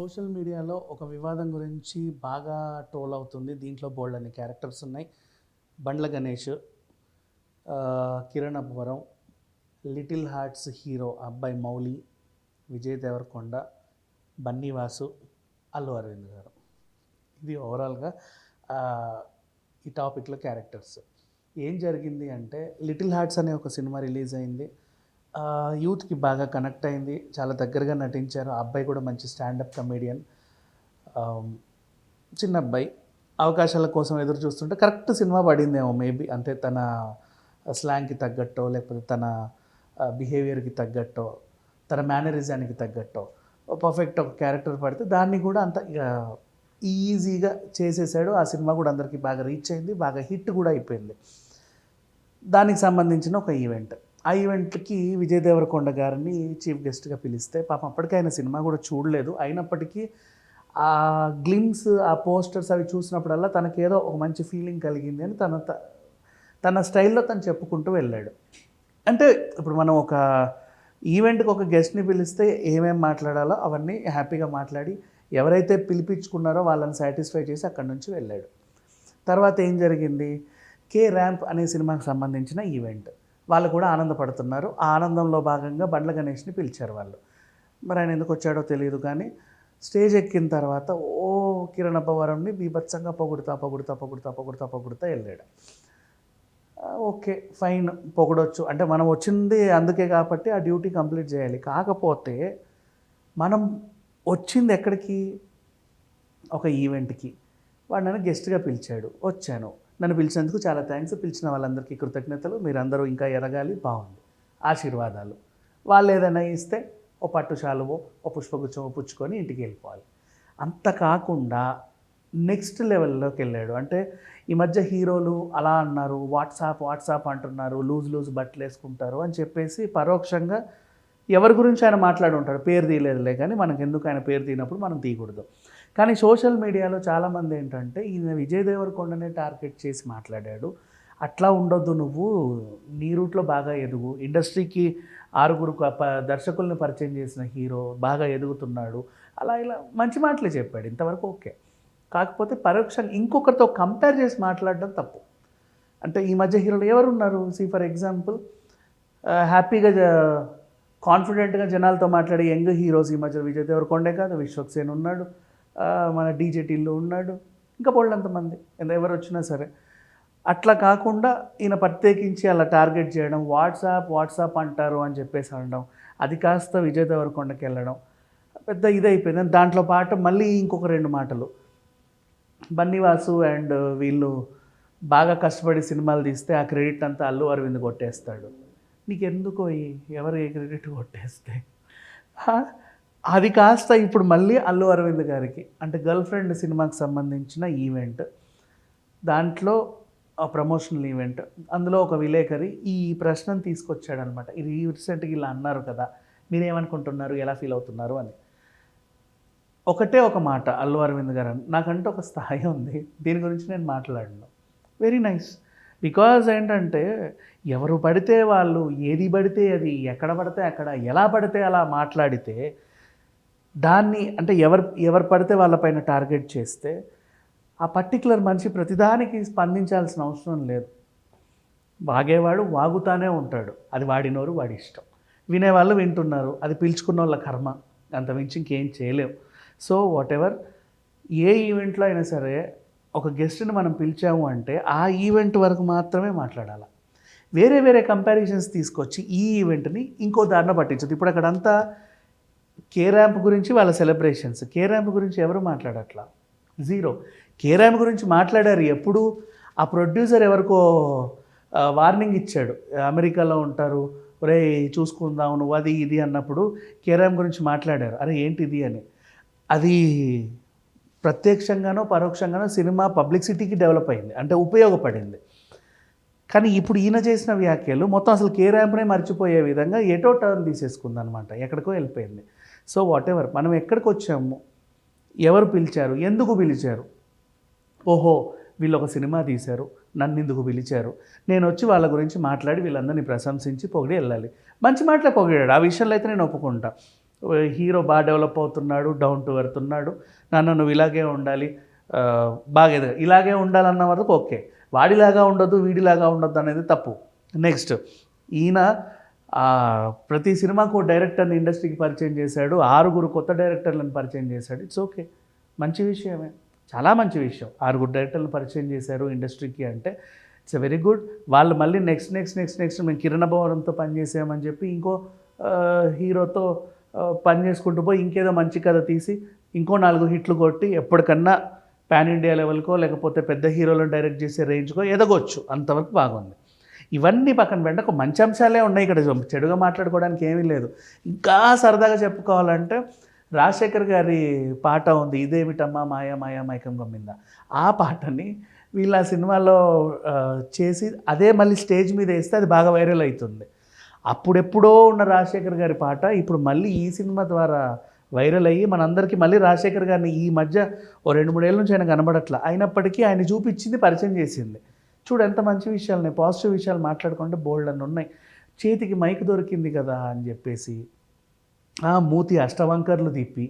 Social మీడియాలో ఒక వివాదం గురించి బాగా ట్రోల్ అవుతుంది. దీంట్లో బోల్డ్ అనే క్యారెక్టర్స్ ఉన్నాయి. Bandla Ganesh Kiran Abbavaram little hearts hero అబ్బాయి మౌలి విజయ్ దేవరకొండ బన్నీవాసు అల్లు అరవింద్ గారు. ఇది ఓవరాల్గా ఈ టాపిక్లో క్యారెక్టర్స్. ఏం జరిగింది అంటే లిటిల్ హార్ట్స్ అనే ఒక సినిమా రిలీజ్ అయింది. యూత్కి బాగా కనెక్ట్ అయింది. చాలా దగ్గరగా నటించారు. ఆ అబ్బాయి కూడా మంచి స్టాండప్ కమేడియన్. చిన్న అబ్బాయి. అవకాశాల కోసం ఎదురు చూస్తుంటే కరెక్ట్ సినిమా పడిందేమో మేబీ. అంటే తన స్లాంగ్కి తగ్గట్టో లేకపోతే తన బిహేవియర్కి తగ్గట్టో తన మేనరిజానికి తగ్గట్టో పర్ఫెక్ట్ ఒక క్యారెక్టర్ పడితే దాన్ని కూడా అంత ఈజీగా చేసేసాడు. ఆ సినిమా కూడా అందరికీ బాగా రీచ్ అయింది. బాగా హిట్ కూడా అయిపోయింది. దానికి సంబంధించిన ఒక ఈవెంట్. ఆ ఈవెంట్కి విజయ్ దేవరకొండ గారిని చీఫ్ గెస్ట్గా పిలిస్తే పాపం అప్పటికే ఆయన సినిమా కూడా చూడలేదు. అయినప్పటికీ ఆ గ్లిమ్స్ ఆ పోస్టర్స్ అవి చూసినప్పుడల్లా తనకేదో ఒక మంచి ఫీలింగ్ కలిగింది అని తన త- తన స్టైల్లో తను చెప్పుకుంటూ వెళ్ళాడు. అంటే ఇప్పుడు మనం ఒక ఈవెంట్కి ఒక గెస్ట్ని పిలిస్తే ఏమేం మాట్లాడాలో అవన్నీ హ్యాపీగా మాట్లాడి ఎవరైతే పిలిపించుకున్నారో వాళ్ళని సాటిస్ఫై చేసి అక్కడి నుంచి వెళ్ళాడు. తర్వాత ఏం జరిగింది? కే ర్యాంప్ అనే సినిమాకి సంబంధించిన ఈవెంట్. వాళ్ళు కూడా ఆనందపడుతున్నారు. ఆ ఆనందంలో భాగంగా బండ్ల గణేష్ని పిలిచారు వాళ్ళు. మరి ఆయన ఎందుకు వచ్చాడో తెలియదు కానీ స్టేజ్ ఎక్కిన తర్వాత ఓ కిరణ్ అబ్బవరంని బీభత్సంగా పొగుడుతా పొగుడుతా పొగుడుతా పొగుడుతా పొగుడుతా వెళ్ళాడు. ఓకే ఫైన్ పొగడొచ్చు. అంటే మనం వచ్చింది అందుకే కాబట్టి ఆ డ్యూటీ కంప్లీట్ చేయాలి. కాకపోతే మనం వచ్చింది ఎక్కడికి? ఒక ఈవెంట్కి. వాడు నన్ను గెస్ట్గా పిలిచాడు. వచ్చాను. నన్ను పిలిచినందుకు చాలా థ్యాంక్స్ పిలిచిన వాళ్ళందరికీ కృతజ్ఞతలు. మీరందరూ ఇంకా ఎరగాలి బాగుంది ఆశీర్వాదాలు. వాళ్ళు ఏదైనా ఇస్తే ఓ పట్టు శాలువో ఓ పుష్పగుచ్చమో పుచ్చుకొని ఇంటికి వెళ్ళిపోవాలి. అంత కాకుండా నెక్స్ట్ లెవెల్లోకి వెళ్ళాడు. అంటే ఈ మధ్య హీరోలు అలా అన్నారు వాట్సాప్ వాట్సాప్ అంటున్నారు లూజ్ లూజ్ బట్టలు వేసుకుంటారు అని చెప్పేసి పరోక్షంగా ఎవరి గురించి ఆయన మాట్లాడి ఉంటాడు? పేరు తీయలేదులే కానీ మనకు ఎందుకు ఆయన పేరు తీయనప్పుడు మనం తీయకూడదు. కానీ సోషల్ మీడియాలో చాలామంది ఏంటంటే ఈయన విజయ్ దేవరకొండనే టార్గెట్ చేసి మాట్లాడాడు. అట్లా ఉండొద్దు నువ్వు నీ రూట్లో బాగా ఎదుగు. ఇండస్ట్రీకి ఆరుగురు ప- దర్శకుల్ని పరిచయం చేసిన హీరో బాగా ఎదుగుతున్నాడు. అలా ఇలా మంచి మాటలే చెప్పాడు. ఇంతవరకు ఓకే. కాకపోతే పరోక్షంగా ఇంకొకరితో కంపేర్ చేసి మాట్లాడడం తప్పు. అంటే ఈ మధ్య హీరోలు ఎవరున్నారు? సి ఫర్ ఎగ్జాంపుల్ హ్యాపీగా కాన్ఫిడెంట్గా జనాలతో మాట్లాడే యంగ్ హీరోస్ ఈ మధ్య విజయ్ దేవరకొండే కాదు విశ్వక్ సేన్ ఉన్నాడు మన డీజేటీల్లో ఉన్నాడు ఇంకా పోళ్ళంతమంది ఎవరు వచ్చినా సరే. అట్లా కాకుండా ఈయన ప్రత్యేకించి అలా టార్గెట్ చేయడం వాట్సాప్ వాట్సాప్ అంటారు అని చెప్పేసి అనడం అది కాస్త విజయ్ దేవరకొండకి వెళ్ళడం పెద్ద ఇదైపోయింది. దాంట్లో పాటు మళ్ళీ ఇంకొక రెండు మాటలు. బన్నీవాసు అండ్ వీళ్ళు బాగా కష్టపడి సినిమాలు తీస్తే ఆ క్రెడిట్ అంతా అల్లు అరవింద్ కొట్టేస్తాడు. నీకు ఎందుకో ఎవరు ఏ క్రెడిట్ కొట్టేస్తే? అది కాస్త ఇప్పుడు మళ్ళీ అల్లు అరవింద్ గారికి అంటే గర్ల్ ఫ్రెండ్ సినిమాకి సంబంధించిన ఈవెంట్ దాంట్లో ఆ ప్రమోషనల్ ఈవెంట్ అందులో ఒక విలేకరి ఈ ప్రశ్నను తీసుకొచ్చాడనమాట. ఇది రీసెంట్గా ఇలా అన్నారు కదా మీరేమనుకుంటున్నారు ఎలా ఫీల్ అవుతున్నారు అని. ఒకటే ఒక మాట అల్లు అరవింద్ గారు అని. నాకంటే ఒక స్థాయి ఉంది దీని గురించి నేను మాట్లాడను. Very nice. బికాజ్ ఏంటంటే ఎవరు పడితే వాళ్ళు ఏది పడితే అది ఎక్కడ పడితే అక్కడ ఎలా పడితే అలా మాట్లాడితే దాన్ని అంటే ఎవరు ఎవరు పడితే వాళ్ళపైన టార్గెట్ చేస్తే ఆ పర్టికులర్ మనిషి ప్రతిదానికి స్పందించాల్సిన అవసరం లేదు. వాగేవాడు వాగుతానే ఉంటాడు. అది వాడి నోరు వాడి ఇష్టం. వినేవాళ్ళు వింటున్నారు. అది పిలుచుకున్న వాళ్ళ కర్మ. అంత మించి ఇంకేం చేయలేం. సో వాట్ ఎవర్ ఏ ఈవెంట్లో అయినా సరే ఒక గెస్ట్ని మనం పిలిచాము అంటే ఆ ఈవెంట్ వరకు మాత్రమే మాట్లాడాలి. వేరే వేరే కంపారిజన్స్ తీసుకొచ్చి ఈ ఈవెంట్ని ఇంకో దారిన పట్టించదు ఇప్పుడు అక్కడంతా కే ర్యాంప్ గురించి వాళ్ళ సెలబ్రేషన్స్ కే ర్యాంప్ గురించి ఎవరు మాట్లాడట్లా? జీరో. కే ర్యాంప్ గురించి మాట్లాడారు ఎప్పుడు? ఆ ప్రొడ్యూసర్ ఎవరికో వార్నింగ్ ఇచ్చాడు. అమెరికాలో ఉంటారు ఒరే చూసుకుందాం నువ్వు అది ఇది అన్నప్పుడు కే గురించి మాట్లాడారు. అరే ఏంటి ఇది అని. అది ప్రత్యక్షంగానో పరోక్షంగానో సినిమా పబ్లిసిటీకి డెవలప్ అయింది. అంటే ఉపయోగపడింది. కానీ ఇప్పుడు ఈయన చేసిన వ్యాఖ్యలు మొత్తం అసలు కే ర్యాంప్నే మర్చిపోయే విధంగా ఎటో టర్న్ తీసేసుకుంది అనమాట ఎక్కడికో వెళ్ళిపోయింది. సో వాట్ ఎవర్ మనం ఎక్కడికి వచ్చాము? ఎవరు పిలిచారు? ఎందుకు పిలిచారు? ఓహో వీళ్ళు ఒక సినిమా తీశారు. నన్ను ఎందుకు పిలిచారు? నేను వచ్చి వాళ్ళ గురించి మాట్లాడి వీళ్ళందరినీ ప్రశంసించి పొగిడి వెళ్ళాలి. మంచి మాటలే పొగిడాడు. ఆ విషయంలో అయితే నేను ఒప్పుకుంటా. హీరో బాగా డెవలప్ అవుతున్నాడు డౌన్ టు ఎర్త్ ఉన్నాడు. నన్ను నువ్వు ఇలాగే ఉండాలి. బాగా ఎదగ ఇలాగే ఉండాలన్న వరకు ఓకే. వాడిలాగా ఉండొద్దు వీడిలాగా ఉండొద్దు అనేది తప్పు. నెక్స్ట్ ఈయన ప్రతి సినిమాకు డైరెక్టర్ని ఇండస్ట్రీకి పరిచయం చేశాడు. ఆరుగురు కొత్త డైరెక్టర్లను పరిచయం చేశాడు. It's okay. మంచి విషయమే. చాలా మంచి విషయం. ఆరుగురు డైరెక్టర్లు పరిచయం చేశారు ఇండస్ట్రీకి అంటే. It's very good. వాళ్ళు మళ్ళీ నెక్స్ట్ నెక్స్ట్ నెక్స్ట్ నెక్స్ట్ మేము కిరణ భవనంతో పనిచేసామని చెప్పి ఇంకో హీరోతో పని చేసుకుంటూ పోయి ఇంకేదో మంచి కథ తీసి ఇంకో నాలుగు హిట్లు కొట్టి ఎప్పటికన్నా పాన్ ఇండియా లెవెల్కో లేకపోతే పెద్ద హీరోలను డైరెక్ట్ చేసే రేంజ్కో ఎదగొచ్చు. అంతవరకు బాగుంది. ఇవన్నీ పక్కన పెట్ట ఒక మంచి అంశాలే ఉన్నాయి ఇక్కడ. చెడుగా మాట్లాడుకోవడానికి ఏమీ లేదు. ఇంకా సరదాగా చెప్పుకోవాలంటే రాజశేఖర్ గారి పాట ఉంది ఇదేమిటమ్మా మాయా మాయా మైకం గమ్మిందా ఆ పాటని వీళ్ళు ఆ సినిమాలో చేసి అదే మళ్ళీ స్టేజ్ మీద వేస్తే అది బాగా వైరల్ అవుతుంది. అప్పుడెప్పుడో ఉన్న రాజశేఖర్ గారి పాట ఇప్పుడు మళ్ళీ ఈ సినిమా ద్వారా వైరల్ అయ్యి మనందరికీ మళ్ళీ రాజశేఖర్ గారిని ఈ మధ్య ఓ రెండు మూడేళ్ళ నుంచి ఆయన కనబడట్లా. అయినప్పటికీ ఆయన చూపించింది పరిచయం చేసింది. చూడు ఎంత మంచి విషయాలు పాజిటివ్ విషయాలు మాట్లాడుకుంటే బోల్డ్ అని ఉన్నాయి. చేతికి మైక్ దొరికింది కదా అని చెప్పేసి ఆ మూతి అష్టవంకర్లు తిప్పి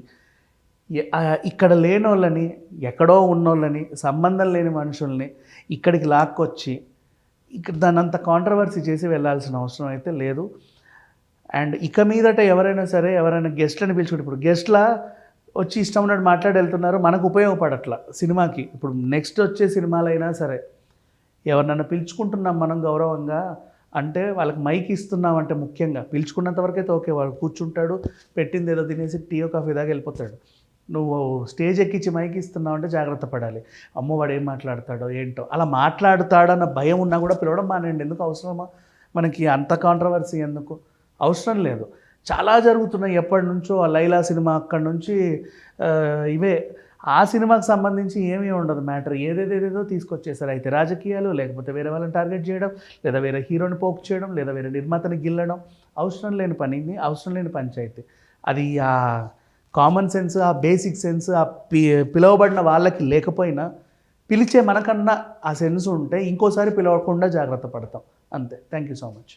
ఇక్కడ లేనోళ్ళని ఎక్కడో ఉన్నోళ్ళని సంబంధం లేని మనుషుల్ని ఇక్కడికి లాక్కొచ్చి ఇక్కడ దాన్ని అంత కాంట్రవర్సీ చేసి వెళ్ళాల్సిన అవసరం అయితే లేదు. అండ్ ఇక మీదట ఎవరైనా సరే ఎవరైనా గెస్ట్లని పిలుచుకుంటే ఇప్పుడు గెస్ట్లా వచ్చి ఇష్టం ఉన్నట్టు మాట్లాడి వెళ్తున్నారు మనకు ఉపయోగపడట్ల సినిమాకి. ఇప్పుడు నెక్స్ట్ వచ్చే సినిమాలైనా సరే ఎవరినైనా పిలుచుకుంటున్నాం మనం గౌరవంగా అంటే వాళ్ళకి మైక్ ఇస్తున్నాం అంటే ముఖ్యంగా పిలుచుకున్నంత వరకైతే ఓకే వాడు కూర్చుంటాడు పెట్టింది ఏదో తినేసి టీయో కాఫీ దాకా వెళ్ళిపోతాడు. నువ్వు స్టేజ్ ఎక్కించి మైకిస్తున్నావు అంటే జాగ్రత్త పడాలి. అమ్మో వాడు ఏం మాట్లాడతాడో ఏంటో. అలా మాట్లాడతాడన్న భయం ఉన్నా కూడా పిలవడం మానేయండి. ఎందుకు అవసరమా? మనకి అంత కాంట్రవర్సీ ఎందుకు? అవసరం లేదు. చాలా జరుగుతున్నాయి ఎప్పటి నుంచో. ఆ లైలా సినిమా అక్కడి నుంచి ఇవే. ఆ సినిమాకి సంబంధించి ఏమీ ఉండదు మ్యాటర్. ఏదేదేదేదో తీసుకొచ్చేసారు అయితే రాజకీయాలు లేకపోతే వేరే వాళ్ళని టార్గెట్ చేయడం లేదా వేరే హీరోని పోక్ చేయడం లేదా వేరే నిర్మాతని గిల్లడం. అవసరం లేని పని అవసరం లేని పంచాయతీ. అది ఆ కామన్ సెన్స్ ఆ బేసిక్ సెన్స్ ఆ పి పిలువబడిన వాళ్ళకి లేకపోయినా పిలిచే మనకన్నా ఆ సెన్స్ ఉంటే ఇంకోసారి పిలవకుండా జాగ్రత్త పడతాం. అంతే. Thank you so much